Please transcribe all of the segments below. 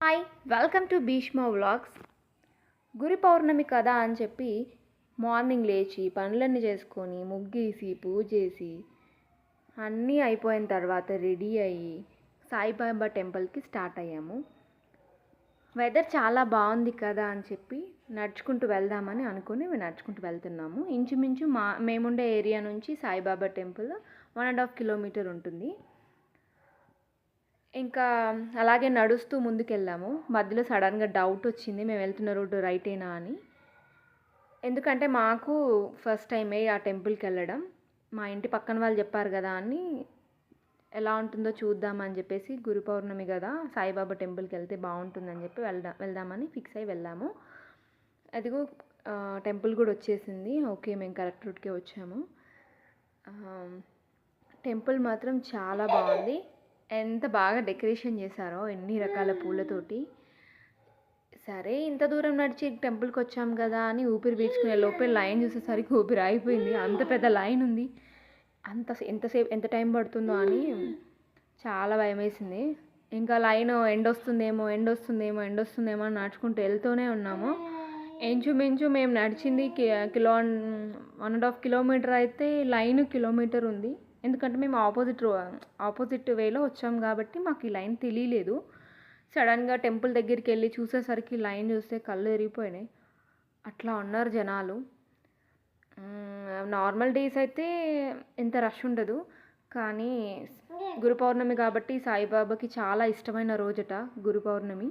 Hi welcome to Bheeshma vlogs. గురి పౌర్ణమి కదా అని చెప్పి మార్నింగ్ లేచి పనులన్నీ చేసుకొని ముగ్గేసి పూజ చేసి అన్నీ అయిపోయిన తర్వాత రెడీ అయ్యి సాయిబాబా టెంపుల్కి స్టార్ట్ అయ్యాము. వెదర్ చాలా బాగుంది కదా అని చెప్పి నడుచుకుంటూ వెళ్దామని అనుకుని మేము నడుచుకుంటూ వెళ్తున్నాము. ఇంచుమించు మా మేముండే ఏరియా నుంచి Saibaba temple one and half kilometre ఉంటుంది. ఇంకా అలాగే నడుస్తూ ముందుకెళ్ళాము. మధ్యలో సడన్గా డౌట్ వచ్చింది మేము వెళ్తున్న రోడ్డు రైటేనా? అని. ఎందుకంటే మాకు ఫస్ట్ టైమే ఆ టెంపుల్కి వెళ్ళడం. మా ఇంటి పక్కన వాళ్ళు చెప్పారు కదా అని ఎలా ఉంటుందో చూద్దామని చెప్పేసి గురు పౌర్ణమి కదా సాయిబాబా టెంపుల్కి వెళ్తే బాగుంటుందని చెప్పి వెళ్దా వెళ్దామని ఫిక్స్ అయ్యి వెళ్ళాము. అదిగో టెంపుల్ కూడా వచ్చేసింది. ఓకే మేము కరెక్ట్ రూట్కే వచ్చాము. టెంపుల్ మాత్రం చాలా బాగుంది. ఎంత బాగా డెకరేషన్ చేశారో ఎన్ని రకాల పూలతోటి. సరే ఇంత దూరం నడిచి టెంపుల్కి వచ్చాం కదా అని ఊపిరి పీల్చుకునే లోపే లైన్ చూసేసరికి ఊపిరి అయిపోయింది అంత పెద్ద లైన్ ఉంది. అంత ఎంతసేపు ఎంత టైం పడుతుందో అని చాలా భయం వేసింది. ఇంకా లైన్ ఎండ్ వస్తుందేమో ఎండ్ వస్తుందేమో ఎండ్ వస్తుందేమో అని నడుచుకుంటూ వెళ్తూనే ఉన్నాము. ఇంచుమించు మేము నడిచింది కి- kilo one and half kilometre అయితే లైన్ కిలోమీటర్ ఉంది. ఎందుకంటే మేము ఆపోజిట్ ఆపోజిట్ వేలో వచ్చాం కాబట్టి మాకు ఈ లైన్ తెలియలేదు. సడన్గా టెంపుల్ దగ్గరికి వెళ్ళి చూసేసరికి లైన్ చూస్తే కళ్ళు ఎరిగిపోయినాయి అట్లా ఉన్నారు జనాలు. నార్మల్ డేస్ అయితే ఎంత రష్ ఉండదు. కానీ గురు పౌర్ణమి కాబట్టి సాయిబాబాకి చాలా ఇష్టమైన రోజట గురు పౌర్ణమి.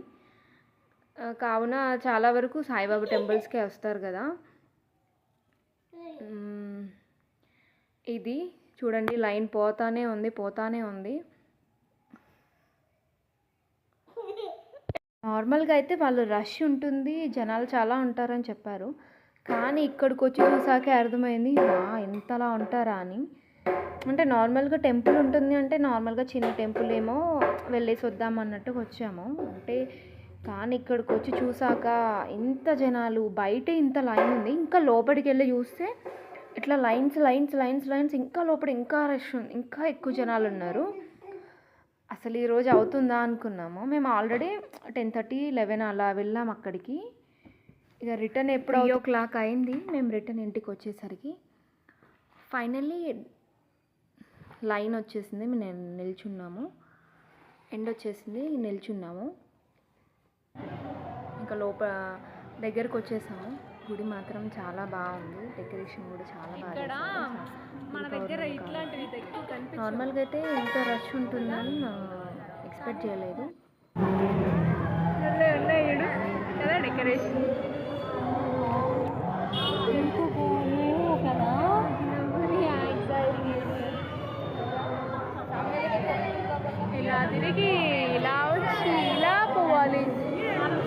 కావున చాలా వరకు సాయిబాబా టెంపుల్స్కే వస్తారు కదా. ఇది చూడండి లైన్ పోతానే ఉంది పోతానే ఉంది. నార్మల్గా అయితే వాళ్ళు రష్ ఉంటుంది జనాలు చాలా ఉంటారని చెప్పారు. కానీ ఇక్కడికి వచ్చి చూసాకే అర్థమైంది "వా, ఇంతలా ఉంటారా అని. అంటే నార్మల్గా టెంపుల్ ఉంటుంది అంటే నార్మల్గా చిన్న టెంపుల్ ఏమో వెళ్ళేసి వద్దాం అన్నట్టు వచ్చాము. అంటే కానీ ఇక్కడికి వచ్చి చూసాక ఇంత జనాలు బయటే ఇంత లైన్ ఉంది. ఇంకా లోపలికి వెళ్ళి చూస్తే ఇట్లా లైన్స్ లైన్స్ లైన్స్ లైన్స్ ఇంకా లోపల ఇంకా రష్ ఉంది ఇంకా ఎక్కువ జనాలు ఉన్నారు. అసలు ఈరోజు అవుతుందా అనుకున్నాము. మేము ఆల్రెడీ టెన్ థర్టీ లెవెన్ అలా వెళ్ళాం అక్కడికి. ఇక రిటర్న్ ఎప్పుడు ఓ క్లాక్ అయింది. మేము రిటర్న్ ఇంటికి వచ్చేసరికి ఫైనల్లీ లైన్ వచ్చేసింది. మేము నిల్చున్నాము. ఎండ్ వచ్చేసింది. నిల్చున్నాము. ఇంకా లోపల దగ్గరకు వచ్చేసాము. గుడి మాత్రం చాలా బాగుంది. డెకరేషన్ కూడా చాలా బాగా. మన దగ్గర ఇట్లాంటివి నార్మల్గా అయితే ఇంత రష్ ఉంటుందని ఎక్స్పెక్ట్ చేయలేదు. డెకరేషన్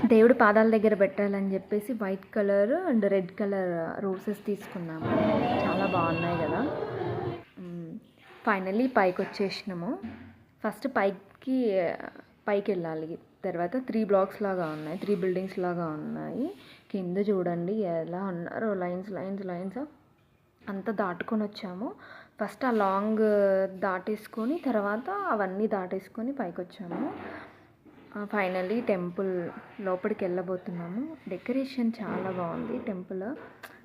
దేవుడి పాదాల దగ్గర పెట్టాలని చెప్పేసి white colour and red colour roses తీసుకున్నాము. చాలా బాగున్నాయి కదా. ఫైనల్లీ పైకి వచ్చేసినాము. ఫస్ట్ పైకి పైకి వెళ్ళాలి. తర్వాత త్రీ బ్లాక్స్ లాగా ఉన్నాయి. త్రీ బిల్డింగ్స్ లాగా ఉన్నాయి. కింద చూడండి ఎలా ఉన్నారో. Lines lines lines. అంతా దాటుకొని వచ్చాము. ఫస్ట్ ఆ లాంగ్ దాటేసుకొని తర్వాత అవన్నీ దాటేసుకొని పైకి వచ్చాము. ఫైనల్లీ టెంపుల్ లోపలికి వెళ్ళబోతున్నాము. డెకరేషన్ చాలా బాగుంది. టెంపుల్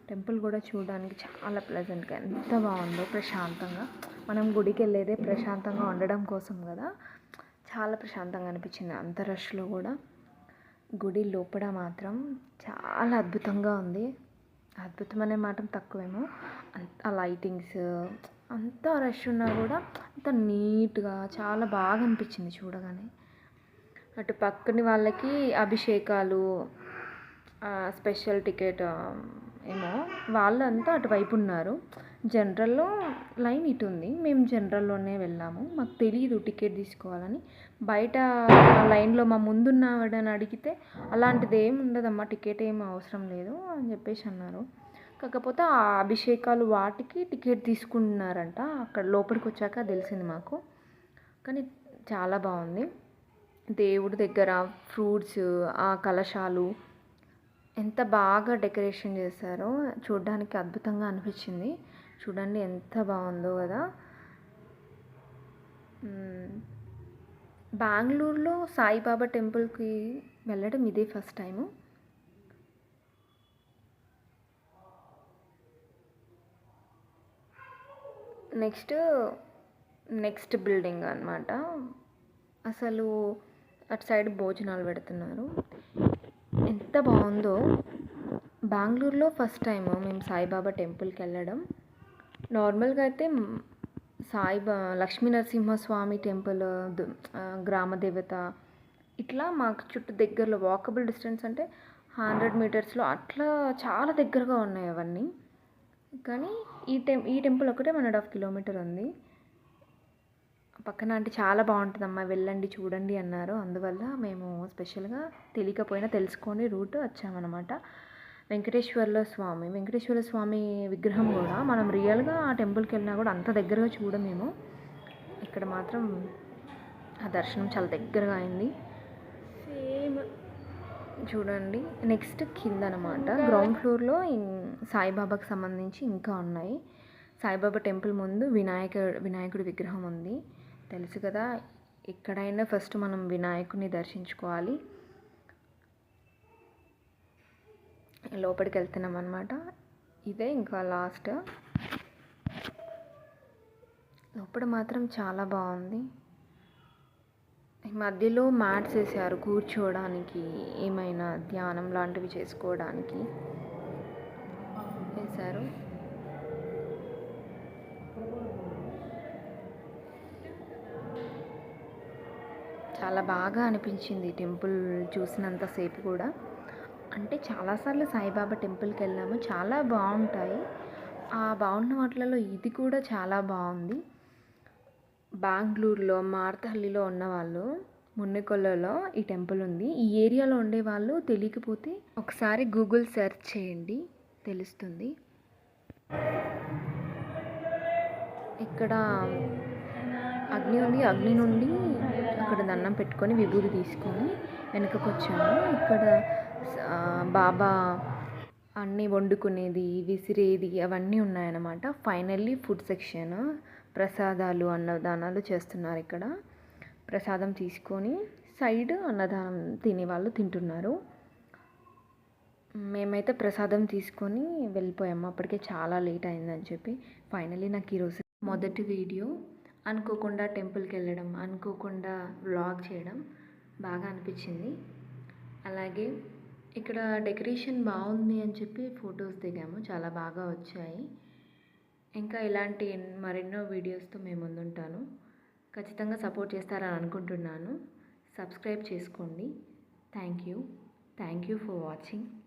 టెంపుల్ కూడా చూడడానికి చాలా ప్లెజెంట్గా ఎంత బాగుందో ప్రశాంతంగా. మనం గుడికి వెళ్ళేదే ప్రశాంతంగా ఉండడం కోసం కదా. చాలా ప్రశాంతంగా అనిపించింది అంత రష్లో కూడా. గుడి లోపల మాత్రం చాలా అద్భుతంగా ఉంది. అద్భుతం అనే మాట తక్కువేమో. అంత లైటింగ్స్ అంత రష్ ఉన్నా కూడా అంత నీట్గా చాలా బాగా అనిపించింది చూడగానే. అటు పక్కని వాళ్ళకి అభిషేకాలు స్పెషల్ టికెట్ ఏమో. వాళ్ళంతా అటువైపు ఉన్నారు. జనరల్లో లైన్ ఇటు ఉంది. మేము జనరల్లోనే వెళ్ళాము. మాకు తెలియదు టికెట్ తీసుకోవాలని. బయట లైన్లో మా ముందున్న ఆవిడని అడిగితే అలాంటిది ఏమి ఉండదమ్మా టికెట్ ఏం అవసరం లేదు అని చెప్పేసి అన్నారు. కాకపోతే ఆ అభిషేకాలు వాటికి టికెట్ తీసుకుంటున్నారంట. అక్కడ లోపలికి వచ్చాక తెలిసింది మాకు. కానీ చాలా బాగుంది. దేవుడి దగ్గర ఫ్రూట్స్ ఆ కలశాలు ఎంత బాగా డెకరేషన్ చేశారో చూడడానికి అద్భుతంగా అనిపించింది. చూడండి ఎంత బాగుందో కదా. బెంగళూరులో సాయిబాబా టెంపుల్కి వెళ్ళడం ఇదే first time. Next next building అనమాట అసలు అటు సైడ్ భోజనాలు పెడుతున్నారు. ఎంత బాగుందో. బెంగళూరులో ఫస్ట్ టైం మేము సాయిబాబా టెంపుల్కి వెళ్ళడం. నార్మల్గా అయితే సాయిబా లక్ష్మీ నరసింహస్వామి టెంపుల్ గ్రామదేవత గ్రామ దేవత. ఇట్లా మాకు చుట్టూ దగ్గరలో వాకబుల్ డిస్టెన్స్ అంటే హండ్రెడ్ మీటర్స్లో అట్లా చాలా దగ్గరగా ఉన్నాయి అవన్నీ. కానీ ఈ టెం ఈ టెంపుల్ ఒకటే వన్ అండ్ హాఫ్ కిలోమీటర్ ఉంది. పక్కన అంటే చాలా బాగుంటుందమ్మా వెళ్ళండి చూడండి అన్నారు. అందువల్ల మేము స్పెషల్గా తెలియకపోయినా తెలుసుకొని రూట్ వచ్చామన్నమాట. వెంకటేశ్వర్ల స్వామి వెంకటేశ్వర స్వామి విగ్రహం కూడా మనం రియల్గా ఆ టెంపుల్కి వెళ్ళినా కూడా అంత దగ్గరగా చూడమేమో ఇక్కడ మాత్రం ఆ దర్శనం చాలా దగ్గరగా అయింది. సేమ్. చూడండి నెక్స్ట్ కింద అనమాట గ్రౌండ్ ఫ్లోర్లో సాయిబాబాకి సంబంధించి ఇంకా ఉన్నాయి. సాయిబాబా టెంపుల్ ముందు వినాయక వినాయకుడి విగ్రహం ఉంది. తెలుసు కదా ఎక్కడైనా ఫస్ట్ మనం వినాయకుడిని దర్శించుకోవాలి. లోపలికి వెళ్తున్నాం అనమాట ఇదే ఇంకా లాస్ట్. లోపల మాత్రం చాలా బాగుంది. ఈ మధ్యలో మ్యాట్స్ వేసారు కూర్చోవడానికి ఏమైనా ధ్యానం లాంటివి చేసుకోవడానికి. వేశారు. చాలా బాగా అనిపించింది టెంపుల్ చూసినంతసేపు కూడా. అంటే చాలాసార్లు సాయిబాబా టెంపుల్కి వెళ్ళాము. చాలా బాగుంటాయి. ఆ బాగున్న వాటిలలో ఇది కూడా చాలా బాగుంది. బెంగళూరులో మార్తహల్లిలో ఉన్నవాళ్ళు మున్నెకొల్లలో ఈ టెంపుల్ ఉంది. ఈ ఏరియాలో ఉండే వాళ్ళు తెలియకపోతే ఒకసారి గూగుల్ సెర్చ్ చేయండి. తెలుస్తుంది. ఇక్కడ అగ్ని ఉంది. అగ్ని నుండి అక్కడ దండం పెట్టుకొని విభూతి తీసుకొని వెనకకు వచ్చాము ఇక్కడ బాబా అన్నీ వండుకునేది విసిరేది అవన్నీ ఉన్నాయన్నమాట. ఫైనల్లీ ఫుడ్ సెక్షన్ ప్రసాదాలు అన్నదానాలు చేస్తున్నారు ఇక్కడ. ప్రసాదం తీసుకొని సైడ్ అన్నదానం తినేవాళ్ళు తింటున్నారు. మేమైతే ప్రసాదం తీసుకొని వెళ్ళిపోయాము. అప్పటికే చాలా లేట్ అయిందని చెప్పి ఫైనలీ నాకు ఈరోజు మొదటి వీడియో. అనుకోకుండా టెంపుల్కి వెళ్ళడం అనుకోకుండా వ్లాగ్ చేయడం బాగా అనిపించింది. అలాగే ఇక్కడ డెకరేషన్ బాగుంది అని చెప్పి ఫొటోస్ దిగాము. చాలా బాగా వచ్చాయి. ఇంకా ఇలాంటి మరెన్నో వీడియోస్తో మేము ముందుంటాను. ఖచ్చితంగా సపోర్ట్ చేస్తారని అనుకుంటున్నాను. సబ్స్క్రైబ్ చేసుకోండి. Thank you. Thank you for watching.